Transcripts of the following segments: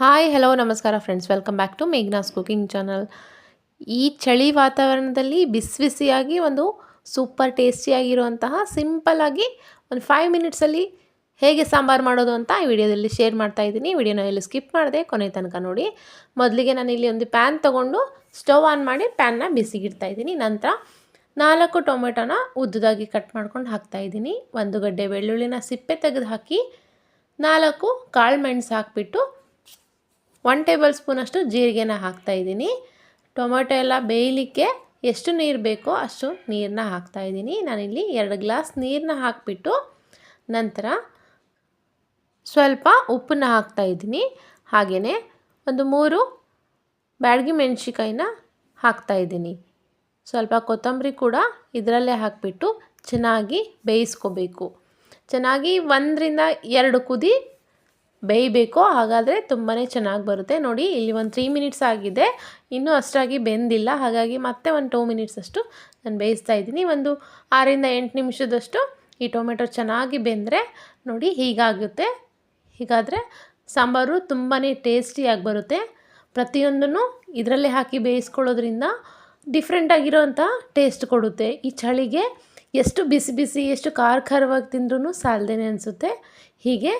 Hi hello ನಮಸ್ಕಾರ friends welcome back to Meghna's cooking channel ಈ ಚಳಿ ವಾತಾವರಣದಲ್ಲಿ ಬಿಸಿ ಬಿಸಿಯಾಗಿ ಒಂದು ಸೂಪರ್ ಟೇಸ್ಟಿಯಾಗಿರುವಂತಹ ಸಿಂಪಲ್ಲಾಗಿ ಒಂದು ಫೈವ್ ಮಿನಿಟ್ಸಲ್ಲಿ ಹೇಗೆ ಸಾಂಬಾರು ಮಾಡೋದು ಅಂತ ಈ ವಿಡಿಯೋದಲ್ಲಿ ಶೇರ್ ಮಾಡ್ತಾ ಇದ್ದೀನಿ. ವಿಡಿಯೋನ ಎಲ್ಲಿ ಸ್ಕಿಪ್ ಮಾಡಿದೆ ಕೊನೆ ತನಕ ನೋಡಿ. ಮೊದಲಿಗೆ ನಾನು ಇಲ್ಲಿ ಒಂದು ಪ್ಯಾನ್ ತೊಗೊಂಡು ಸ್ಟವ್ ಆನ್ ಮಾಡಿ ಪ್ಯಾನ್ನ ಬಿಸಿಗಿಡ್ತಾ ಇದ್ದೀನಿ. ನಂತರ ನಾಲ್ಕು ಟೊಮೆಟೊನ ಉದ್ದದಾಗಿ ಕಟ್ ಮಾಡ್ಕೊಂಡು ಹಾಕ್ತಾ ಇದ್ದೀನಿ. ಒಂದು ಗಡ್ಡೆ ಬೆಳ್ಳುಳ್ಳಿನ ಸಿಪ್ಪೆ ತೆಗೆದು ಹಾಕಿ ನಾಲ್ಕು ಕಾಳು ಮೆಣಸು ಹಾಕಿಬಿಟ್ಟು ಒನ್ ಟೇಬಲ್ ಸ್ಪೂನಷ್ಟು ಜೀರಿಗೆನ ಹಾಕ್ತಾಯಿದ್ದೀನಿ ಟೊಮೆಟೊ ಎಲ್ಲ ಬೇಯಲಿಕ್ಕೆ ಎಷ್ಟು ನೀರು ಬೇಕೋ ಅಷ್ಟು ನೀರನ್ನ ಹಾಕ್ತಾಯಿದ್ದೀನಿ ನಾನಿಲ್ಲಿ ಎರಡು ಗ್ಲಾಸ್ ನೀರನ್ನ ಹಾಕಿಬಿಟ್ಟು ನಂತರ ಸ್ವಲ್ಪ ಉಪ್ಪನ್ನ ಹಾಕ್ತಾಯಿದ್ದೀನಿ ಹಾಗೆಯೇ ಒಂದು ಮೂರು ಬ್ಯಾಡಗಿ ಮೆಣಸಿಕಾಯಿನ ಹಾಕ್ತಾಯಿದ್ದೀನಿ ಸ್ವಲ್ಪ ಕೊತ್ತಂಬರಿ ಕೂಡ ಇದರಲ್ಲೇ ಹಾಕಿಬಿಟ್ಟು ಚೆನ್ನಾಗಿ ಬೇಯಿಸ್ಕೋಬೇಕು. ಚೆನ್ನಾಗಿ ಒಂದರಿಂದ ಎರಡು ಕುದಿ ಬೇಯಬೇಕು, ಹಾಗಾದರೆ ತುಂಬಾ ಚೆನ್ನಾಗಿ ಬರುತ್ತೆ. ನೋಡಿ, ಇಲ್ಲಿ ಒಂದು ತ್ರೀ ಮಿನಿಟ್ಸ್ ಆಗಿದೆ. ಇನ್ನೂ ಅಷ್ಟಾಗಿ ಬೆಂದಿಲ್ಲ. ಹಾಗಾಗಿ ಮತ್ತೆ ಒಂದು ಟೂ ಮಿನಿಟ್ಸ್ ಅಷ್ಟು ನಾನು ಬೇಯಿಸ್ತಾ ಇದ್ದೀನಿ. ಒಂದು ಆರಿಂದ ಎಂಟು ನಿಮಿಷದಷ್ಟು ಈ ಟೊಮೆಟೊ ಚೆನ್ನಾಗಿ ಬೆಂದರೆ ನೋಡಿ ಹೀಗಾಗುತ್ತೆ. ಹೀಗಾದರೆ ಸಾಂಬಾರು ತುಂಬಾ ಟೇಸ್ಟಿಯಾಗಿ ಬರುತ್ತೆ. ಪ್ರತಿಯೊಂದನ್ನು ಇದರಲ್ಲೇ ಹಾಕಿ ಬೇಯಿಸ್ಕೊಳ್ಳೋದ್ರಿಂದ ಡಿಫ್ರೆಂಟಾಗಿರೋವಂಥ ಟೇಸ್ಟ್ ಕೊಡುತ್ತೆ. ಈ ಚಳಿಗೆ ಎಷ್ಟು ಬಿಸಿ ಬಿಸಿ, ಎಷ್ಟು ಖಾರ ಖಾರವಾಗಿ ತಿಂದ್ರೂ ಸಾಲದೇ ಅನಿಸುತ್ತೆ. ಹೀಗೆ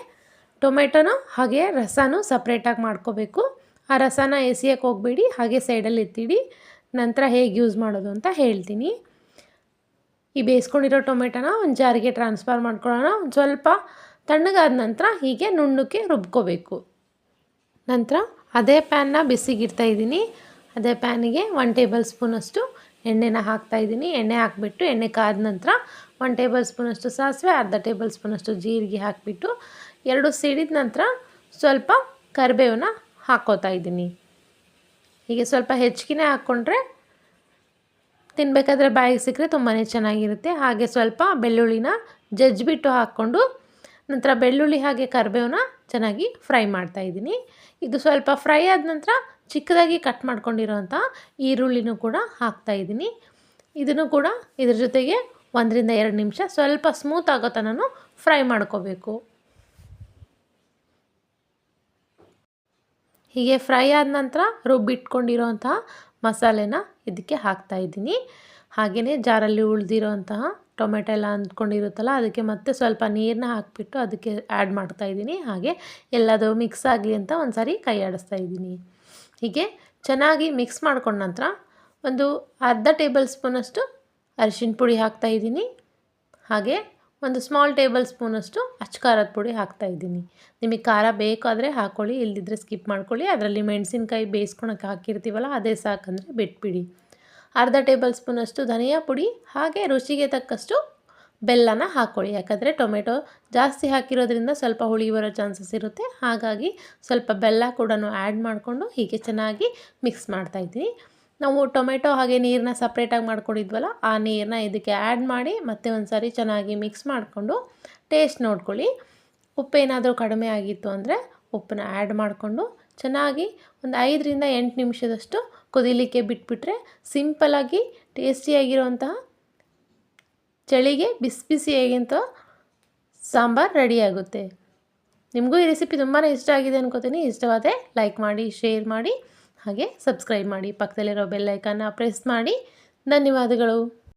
ಟೊಮೆಟೊನ ಹಾಗೆ ರಸನೂ ಸಪ್ರೇಟಾಗಿ ಮಾಡ್ಕೋಬೇಕು. ಆ ರಸನ ಎಸಿಯಕ್ಕೆ ಹೋಗಬೇಡಿ, ಹಾಗೆ ಸೈಡಲ್ಲಿ ಎತ್ತಿಡಿ. ನಂತರ ಹೇಗೆ ಯೂಸ್ ಮಾಡೋದು ಅಂತ ಹೇಳ್ತೀನಿ. ಈ ಬೇಯಿಸ್ಕೊಂಡಿರೋ ಟೊಮೆಟೊನ ಒಂದು ಜಾರಿಗೆ ಟ್ರಾನ್ಸ್ಫರ್ ಮಾಡ್ಕೊಳ್ಳೋಣ. ಒಂದು ಸ್ವಲ್ಪ ತಣ್ಣಗಾದ ನಂತರ ಹೀಗೆ ನುಣ್ಣಕ್ಕೆ ರುಬ್ಕೋಬೇಕು. ನಂತರ ಅದೇ ಪ್ಯಾನ್ನ ಬಿಸಿಗಿಡ್ತಾ ಇದ್ದೀನಿ. ಅದೇ ಪ್ಯಾನಿಗೆ ಒನ್ ಟೇಬಲ್ ಸ್ಪೂನಷ್ಟು ಎಣ್ಣೆನ ಹಾಕ್ತಾಯಿದ್ದೀನಿ ಎಣ್ಣೆ ಹಾಕಿಬಿಟ್ಟು ಎಣ್ಣೆ ಕಾದ ನಂತರ ಒನ್ ಟೇಬಲ್ ಸ್ಪೂನಷ್ಟು ಸಾಸಿವೆ, ಅರ್ಧ ಟೇಬಲ್ ಸ್ಪೂನಷ್ಟು ಜೀರಿಗೆ ಹಾಕಿಬಿಟ್ಟು ಎರಡು ಸಿಡಿದ ನಂತರ ಸ್ವಲ್ಪ ಕರಿಬೇವನ್ನ ಹಾಕ್ಕೋತಾ ಇದ್ದೀನಿ. ಹೀಗೆ ಸ್ವಲ್ಪ ಹೆಚ್ಚಿಗೆ ಹಾಕ್ಕೊಂಡ್ರೆ ತಿನ್ನಬೇಕಾದ್ರೆ ಬಾಯಿಗೆ ಸಿಕ್ಕರೆ ತುಂಬಾ ಚೆನ್ನಾಗಿರುತ್ತೆ. ಹಾಗೆ ಸ್ವಲ್ಪ ಬೆಳ್ಳುಳ್ಳಿನ ಜಜ್ಜಿಬಿಟ್ಟು ಹಾಕ್ಕೊಂಡು ನಂತರ ಬೆಳ್ಳುಳ್ಳಿ ಹಾಗೆ ಕರಿಬೇವನ್ನ ಚೆನ್ನಾಗಿ ಫ್ರೈ ಮಾಡ್ತಾ ಇದ್ದೀನಿ. ಇದು ಸ್ವಲ್ಪ ಫ್ರೈ ಆದ ನಂತರ ಚಿಕ್ಕದಾಗಿ ಕಟ್ ಮಾಡ್ಕೊಂಡಿರೋಂಥ ಈರುಳ್ಳಿನೂ ಕೂಡ ಹಾಕ್ತಾಯಿದ್ದೀನಿ ಇದನ್ನು ಕೂಡ ಇದ್ರ ಜೊತೆಗೆ ಒಂದರಿಂದ ಎರಡು ನಿಮಿಷ ಸ್ವಲ್ಪ ಸ್ಮೂತ್ ಆಗೋ ತನಕ ಫ್ರೈ ಮಾಡ್ಕೋಬೇಕು. ಹೀಗೆ ಫ್ರೈ ಆದ ನಂತರ ರುಬ್ಬಿಟ್ಕೊಂಡಿರೋಂತಹ ಮಸಾಲೆನ ಇದಕ್ಕೆ ಹಾಕ್ತಾಯಿದ್ದೀನಿ ಹಾಗೆಯೇ ಜಾರಲ್ಲಿ ಉಳಿದಿರೋಂತಹ ಟೊಮೆಟೊ ಎಲ್ಲ ಅಂದ್ಕೊಂಡಿರುತ್ತಲ್ಲ, ಅದಕ್ಕೆ ಮತ್ತೆ ಸ್ವಲ್ಪ ನೀರನ್ನ ಹಾಕಿಬಿಟ್ಟು ಅದಕ್ಕೆ ಆ್ಯಡ್ ಮಾಡ್ತಾಯಿದ್ದೀನಿ ಹಾಗೆ ಎಲ್ಲದೂ ಮಿಕ್ಸ್ ಆಗಲಿ ಅಂತ ಒಂದು ಸಾರಿ ಕೈ ಆಡಿಸ್ತಾ ಇದ್ದೀನಿ. ಹೀಗೆ ಚೆನ್ನಾಗಿ ಮಿಕ್ಸ್ ಮಾಡ್ಕೊಂಡ ನಂತರ ಒಂದು ಅರ್ಧ ಟೇಬಲ್ ಸ್ಪೂನಷ್ಟು ಅರಿಶಿನ ಪುಡಿ ಹಾಕ್ತಾಯಿದ್ದೀನಿ ಹಾಗೆ ಒಂದು ಸ್ಮಾಲ್ ಟೇಬಲ್ ಸ್ಪೂನಷ್ಟು ಅಚ್ಚು ಖಾರದ ಪುಡಿ ಹಾಕ್ತಾಯಿದ್ದೀನಿ ನಿಮಗೆ ಖಾರ ಬೇಕಾದರೆ ಹಾಕ್ಕೊಳ್ಳಿ ಇಲ್ಲದಿದ್ದರೆ ಸ್ಕಿಪ್ ಮಾಡ್ಕೊಳ್ಳಿ. ಅದರಲ್ಲಿ ಮೆಣಸಿನ್ಕಾಯಿ ಬೇಯಿಸ್ಕೊಳಕ್ಕೆ ಹಾಕಿರ್ತೀವಲ್ಲ, ಅದೇ ಸಾಕಂದರೆ ಬಿಟ್ಬಿಡಿ. ಅರ್ಧ ಟೇಬಲ್ ಸ್ಪೂನಷ್ಟು ಧನಿಯಾ ಪುಡಿ, ಹಾಗೆ ರುಚಿಗೆ ತಕ್ಕಷ್ಟು ಬೆಲ್ಲನ ಹಾಕ್ಕೊಳ್ಳಿ ಯಾಕಂದರೆ ಟೊಮೆಟೊ ಜಾಸ್ತಿ ಹಾಕಿರೋದ್ರಿಂದ ಸ್ವಲ್ಪ ಹುಳಿ ಬರೋ ಚಾನ್ಸಸ್ ಇರುತ್ತೆ. ಹಾಗಾಗಿ ಸ್ವಲ್ಪ ಬೆಲ್ಲ ಕೂಡ ಆ್ಯಡ್ ಮಾಡಿಕೊಂಡು ಹೀಗೆ ಚೆನ್ನಾಗಿ ಮಿಕ್ಸ್ ಮಾಡ್ತಾಯಿದ್ದೀನಿ ನಾವು ಟೊಮೆಟೊ ಹಾಗೆ ನೀರನ್ನ ಸಪ್ರೇಟಾಗಿ ಮಾಡ್ಕೊಂಡಿದ್ವಲ್ಲ, ಆ ನೀರನ್ನ ಇದಕ್ಕೆ ಆ್ಯಡ್ ಮಾಡಿ ಮತ್ತೆ ಒಂದು ಸಾರಿ ಚೆನ್ನಾಗಿ ಮಿಕ್ಸ್ ಮಾಡಿಕೊಂಡು ಟೇಸ್ಟ್ ನೋಡ್ಕೊಳ್ಳಿ. ಉಪ್ಪೇನಾದರೂ ಕಡಿಮೆ ಆಗಿತ್ತು ಅಂದರೆ ಉಪ್ಪನ್ನ ಆ್ಯಡ್ ಮಾಡಿಕೊಂಡು ಚೆನ್ನಾಗಿ ಒಂದು ಐದರಿಂದ ಎಂಟು ನಿಮಿಷದಷ್ಟು ಕುದಿಲಿಕ್ಕೆ ಬಿಟ್ಬಿಟ್ರೆ ಸಿಂಪಲಾಗಿ ಟೇಸ್ಟಿಯಾಗಿರುವಂತಹ ಚಳಿಗೆ ಬಿಸಿ ಬಿಸಿಯಾಗಿಂತ ಸಾಂಬಾರು ರೆಡಿಯಾಗುತ್ತೆ ನಿಮಗೂ ಈ ರೆಸಿಪಿ ತುಂಬಾ ಇಷ್ಟ ಆಗಿದೆ ಅನ್ಕೋತೀನಿ. ಇಷ್ಟವಾದರೆ ಲೈಕ್ ಮಾಡಿ ಶೇರ್ ಮಾಡಿ. ಹಾಗೆ ಸಬ್ಸ್ಕ್ರೈಬ್ ಮಾಡಿ ಪಕ್ಕದಲ್ಲಿರೋ ಬೆಲ್ಲೈಕನ್ನ ಪ್ರೆಸ್ ಮಾಡಿ. ಧನ್ಯವಾದಗಳು.